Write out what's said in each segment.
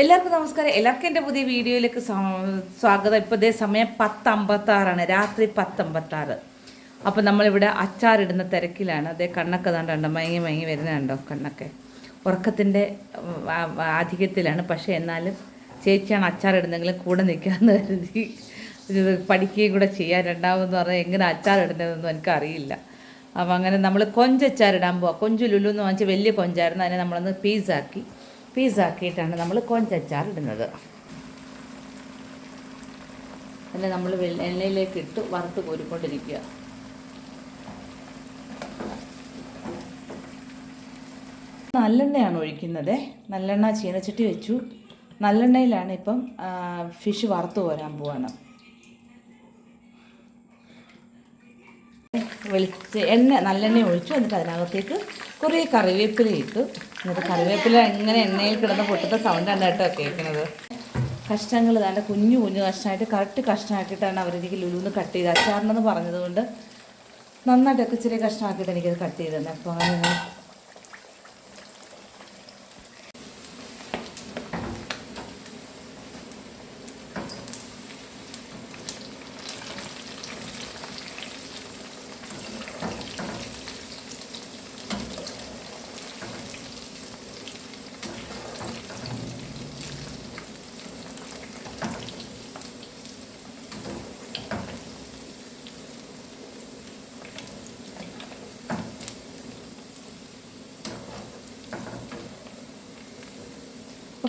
എല്ലാവർക്കും നമസ്കാരം. എല്ലാവർക്കും എന്റെ പുതിയ വീഡിയോയിലേക്ക് സ്വാഗതം. ഇപ്പോൾ ഇതേ സമയം പത്ത് അമ്പത്താറാണ് രാത്രി പത്ത് അമ്പത്താറ് അപ്പോൾ നമ്മളിവിടെ അച്ചാറിടുന്ന തിരക്കിലാണ്. അതേ കണ്ണൊക്കെ ദാണ്ടുണ്ടോ മയങ്ങി മയങ്ങി വരുന്നുണ്ടോ കണ്ണൊക്കെ? ഉറക്കത്തിന്റെ ആധിക്യത്തിലാണ്. പക്ഷേ എന്നാലും ചേച്ചിയാണ് അച്ചാറിടുന്നെങ്കിലും കൂടെ നിൽക്കാമെന്ന് കരുതി പഠിക്കുകയും കൂടെ ചെയ്യാൻ രണ്ടാമെന്ന് പറഞ്ഞാൽ എങ്ങനെ അച്ചാറിടുന്നതെന്നൊന്നും എനിക്കറിയില്ല. അപ്പോൾ അങ്ങനെ നമ്മൾ കൊഞ്ചച്ചാറിടാൻ പോവാം. കൊഞ്ച് ലുലു എന്ന് വാങ്ങിച്ച് വലിയ കൊഞ്ചായിരുന്നു. അതിനെ നമ്മളൊന്ന് പീസാക്കി. പീസാക്കിയിട്ടാണ് നമ്മൾ കൊഞ്ചച്ചാർ ഇടുന്നത്. അല്ല നമ്മൾ എണ്ണയിലേക്ക് ഇട്ട് വറുത്ത് കോരിക്കൊണ്ടിരിക്കുക. നല്ലെണ്ണയാണ് ഒഴിക്കുന്നത്. നല്ലെണ്ണ ചീനച്ചട്ടി വെച്ചു. നല്ലെണ്ണയിലാണ് ഇപ്പം ഫിഷ് വറുത്ത് കോരാൻ പോവാണ്. വെളിച്ച എണ്ണ നല്ലെണ്ണ ഒഴിച്ചു. എന്നിട്ട് അതിനകത്തേക്ക് കുറേ കറിവേപ്പില ഇട്ടു. എന്നിട്ട് കറിവേപ്പില ഇങ്ങനെ എണ്ണയിൽ കിടന്ന് പൊട്ടുന്ന സൗണ്ടാണ് കേട്ടോ കേൾക്കുന്നത്. കഷ്ണങ്ങൾ നല്ല കുഞ്ഞു കുഞ്ഞു കഷ്ണമായിട്ട് കറക്റ്റ് കഷ്ണമാക്കിയിട്ടാണ് അവരെനിക്ക് ലുലുന്ന് കട്ട് ചെയ്ത് അച്ചാറിനെന്ന് പറഞ്ഞതുകൊണ്ട് നന്നായിട്ടൊക്കെ ചെറിയ കഷ്ണമാക്കിയിട്ട് എനിക്കത് കട്ട് ചെയ്ത് തന്നെ. അപ്പോൾ അങ്ങനെ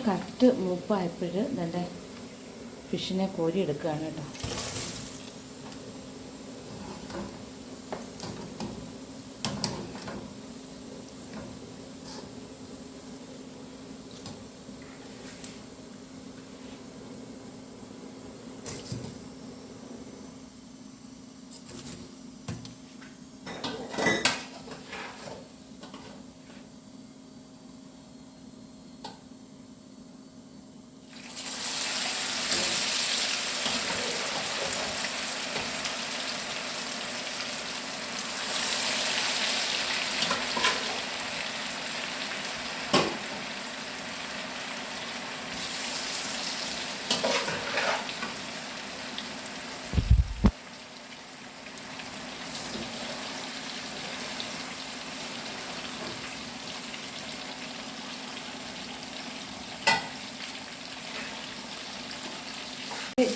കറക്റ്റ് മൂപ്പായപ്പോൾ നല്ല ഫിഷിനെ കോരി എടുക്കുകയാണ് കേട്ടോ.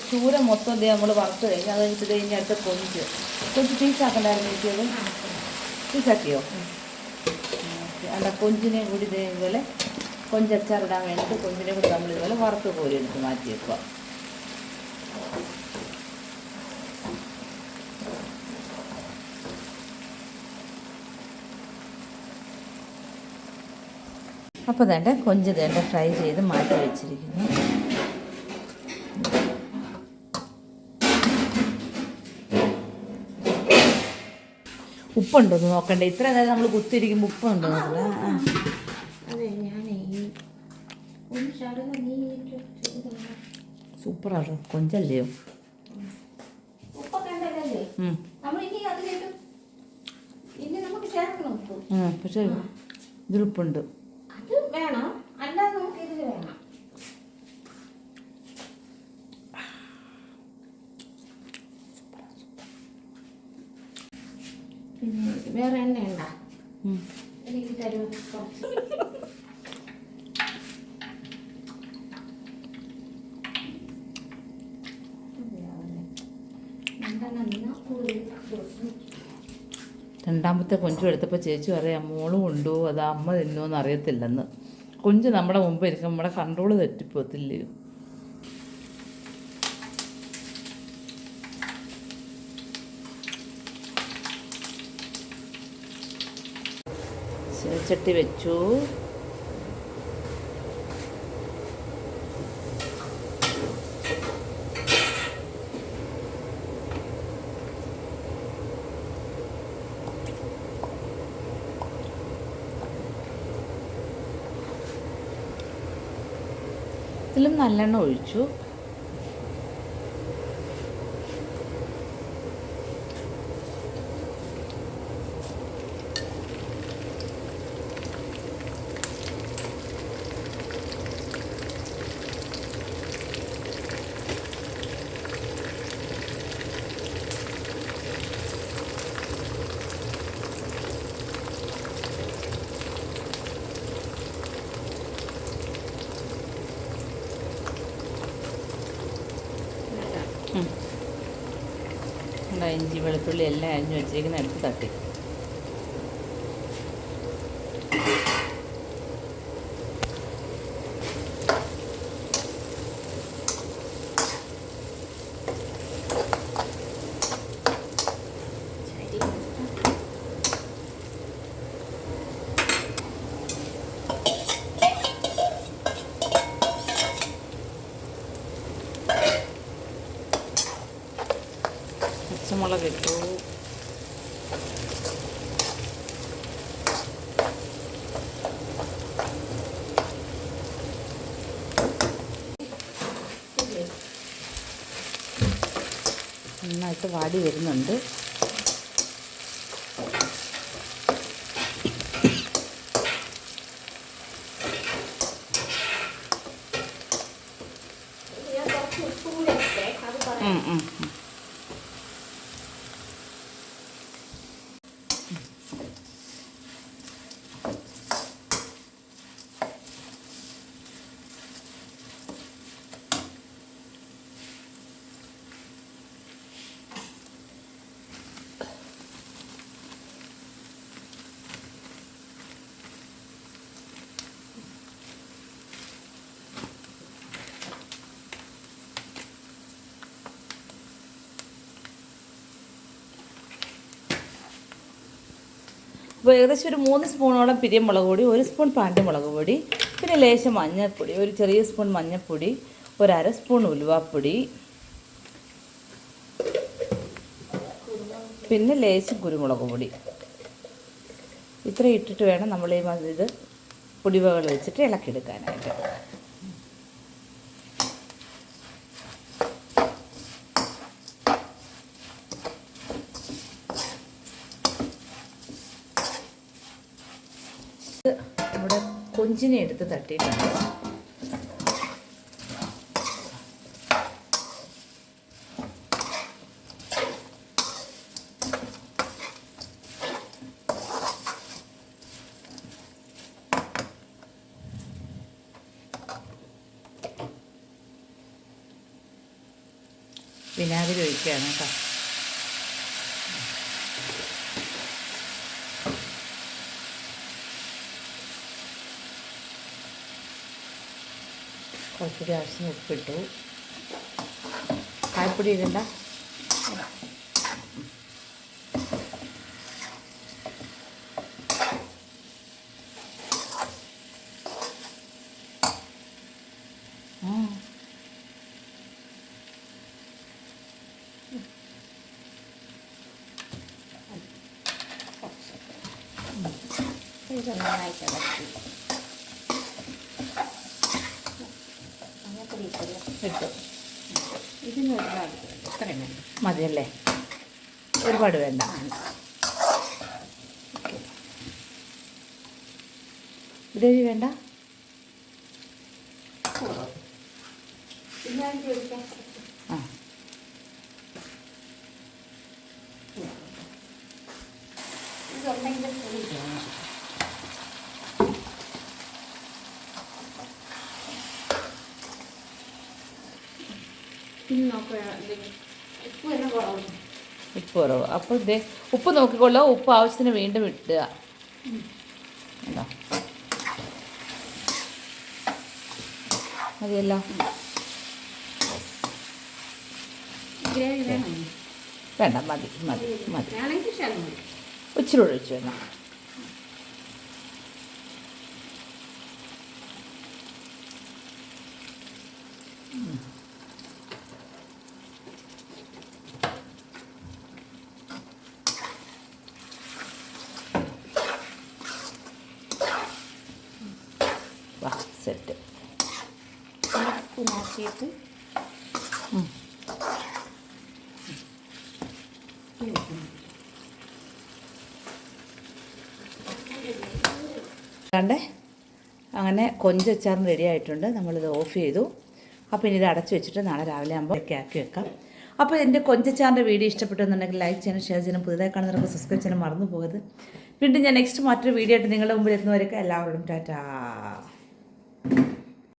ചൂര മൊത്തം ദേ നമ്മൾ വറുത്ത് കഴിഞ്ഞ് അത് കഴിഞ്ഞിട്ട് ഇനി അടുത്ത് കൊഞ്ച്. കൊഞ്ച് പീസാക്കണ്ടായിരുന്നു ചേച്ചിയത് പീസാക്കിയോ ഓക്കെ. അല്ല കൊഞ്ചിനെ കൂടി ഇതേപോലെ ഇതുപോലെ കൊഞ്ചച്ചാറിടാൻ വേണ്ടിയിട്ട് കൊഞ്ചിനെ കൂടി നമ്മൾ ഇതുപോലെ വറുത്ത് കോരി എടുത്ത് മാറ്റി വെക്കുക. അപ്പോൾ തേണ്ട കൊഞ്ച് തേണ്ട ഫ്രൈ ചെയ്ത് മാറ്റി വെച്ചിരിക്കുന്നു. ഉപ്പുണ്ടോ എന്ന് നോക്കണ്ടേ? ഇത്ര നേരം നമ്മൾ കുത്തിരിക്കുമ്പോൾ ഉപ്പുണ്ടോ? നോക്കണ്ട. സൂപ്പറാണ്. കൊഞ്ചല്ലയോ പക്ഷേ ഉണ്ടല്ലേ ഉം. നമ്മൾ ഇനി അതിലേക്ക് ഇനി നമുക്ക് ചേർക്കണം ഉപ്പ് ഉം, പക്ഷേ ഇതിലുപ്പുണ്ട് അത് വേണം അല്ലാതെ നമുക്ക് ഇതിൽ വേണം പിന്നെ വേറെ എണ്ണ ഉണ്ട. എനിക്ക് നിന്നാ രണ്ടാമത്തെ കൊഞ്ചു എടുത്തപ്പോൾ ചേച്ചി പറയാം മോൾ ഉണ്ടോ അത് അമ്മ തിന്നുമെന്ന് അറിയത്തില്ലെന്ന്. കൊഞ്ച് നമ്മുടെ മുമ്പ് ഇരിക്കും നമ്മുടെ കൺട്രോൾ തെറ്റിപ്പോത്തില്ലയോ? ചട്ടി വെച്ചു. ഇതിലും നല്ലെണ്ണ ഒഴിച്ചു. ഇഞ്ചി വെളുത്തുള്ളി എല്ലാം അരിഞ്ഞ് വെച്ചേക്കുന്ന എടുത്ത് തട്ടി. പച്ചമുളക് ഇട്ടു നന്നായിട്ട് വാടി വരുന്നുണ്ട്. അപ്പോൾ ഏകദേശം ഒരു മൂന്ന് സ്പൂണോളം പിരിയമുളക് പൊടി ഒരു സ്പൂൺ പാണ്ടിമുളക് പൊടി പിന്നെ ലേശം മഞ്ഞൾപ്പൊടി ഒരു ചെറിയ സ്പൂൺ മഞ്ഞൾപ്പൊടി ഒരര സ്പൂൺ ഉലുവാപ്പൊടി പിന്നെ ലേശം കുരുമുളക് പൊടി. ഇത്ര ഇട്ടിട്ട് വേണം നമ്മൾ ഈ ഇത് പൊടിവകൾ വെച്ചിട്ട് ഇളക്കിയെടുക്കാനായിട്ട്. ഇവിടെ കൊഞ്ചിനെ എടുത്ത് തട്ടിയിട്ടുണ്ട്. വിനാഗിരി ഒഴിക്കുകയാണ് കേട്ടോ. കുറച്ചുകൂടി ആവശ്യത്തിന് ഉപ്പിട്ടു. കായപ്പൊടി ഇടണ്ട. ഇത് നന്നായിട്ട് ഇളക്കി ഇട്ടു ഇതിന് ഒരുപാട് ഇത്രയും വേണം. മതിയല്ലേ? ഒരുപാട് വേണ്ട. ഗ്രേവി വേണ്ട? ഞാൻ ചോദിക്കാം ഉപ്പ് കുറവ്. അപ്പോൾ ഇതേ ഉപ്പ് നോക്കിക്കൊള്ളുക ഉപ്പ് ആവശ്യത്തിന് വീണ്ടും ഇട്ടുക കണ്ടോ? മതിയല്ലോ. വേണ്ട മതി മതി മതി. ഇച്ചിരി ഒഴിച്ചു വേണം സെറ്റ്. ഉം. കണ്ടേ? അങ്ങനെ കൊഞ്ചച്ചാറിന് റെഡി ആയിട്ടുണ്ട്. നമ്മളിത് ഓഫ് ചെയ്തു. അപ്പോൾ ഇനി ഇത് അടച്ചു വെച്ചിട്ട് നാളെ രാവിലെ ആകുമ്പോൾ ഒക്കെ ആക്കി വെക്കാം. അപ്പോൾ എന്റെ കൊഞ്ചച്ചാറിന്റെ വീഡിയോ ഇഷ്ടപ്പെട്ടെന്നുണ്ടെങ്കിൽ ലൈക്ക് ചെയ്യണം ഷെയർ ചെയ്യണം പുതുതായി കാണുന്നവർക്ക് സബ്സ്ക്രൈബ് ചെയ്യാനും മറന്നു പോകരുത്. വീണ്ടും ഞാൻ നെക്സ്റ്റ് മറ്റൊരു വീഡിയോ ആയിട്ട് നിങ്ങളുടെ മുമ്പിൽ എത്തുന്നവരൊക്കെ എല്ലാവരോടും ടാറ്റാ.